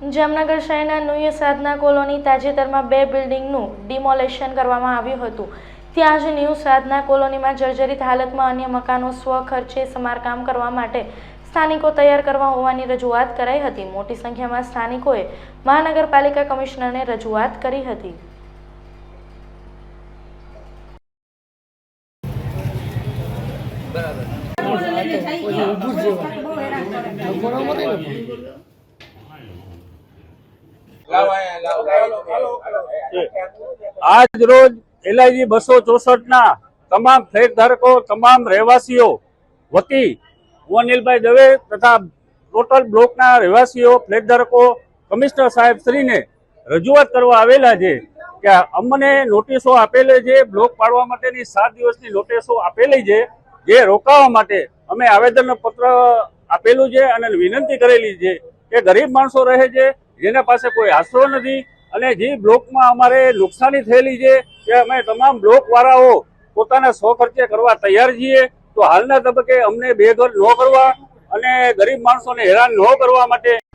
જામનગર શહેરના ન્યૂ સાધના કોલોની તાજેતરમાં બે બિલ્ડિંગનું ડિમોલેશન કરવામાં આવ્યું હતું. ત્યાં જ ન્યૂ સાધના કોલોનીમાં જર્જરિત હાલતમાં અન્ય મકાનો સ્વખર્ચે સમારકામ કરવા માટે સ્થાનિકો તૈયાર કરવા હોવાની રજૂઆત કરાઈ હતી. મોટી સંખ્યામાં સ્થાનિકોએ મહાનગરપાલિકા કમિશનરને રજૂઆત કરી હતી. આજ રોજ એલઆઈજી બસો ચોસઠ ના તમામ ફ્લેટ ધારકો તમામ રહેવાસીઓ વતી હું અનિલભાઈ દવે તથા ટોટલ બ્લોકના રહેવાસીઓ ફ્લેટ ધારકો કમિશનર સાહેબ શ્રીને રજૂઆત કરવા આવેલા છે કે અમને નોટિસો આપેલી છે બ્લોક પાડવા માટેની સાત દિવસની નોટિસો આપેલી છે જે રોકાવા માટે અમે આવેદન પત્ર આપેલું છે અને વિનંતી કરેલી છે કે ગરીબ માણસો રહે છે જેના પાસે કોઈ આશરો નથી અને જે બ્લોકમાં અમારે નુકસાની થયેલી છે કે અમે તમામ બ્લોક વાળાઓ પોતાના ખર્ચે કરવા તૈયાર છીએ. તો હાલના તબક્કે અમને બેઘર ન કરવા અને ગરીબ માણસોને હેરાન ન કરવા માટે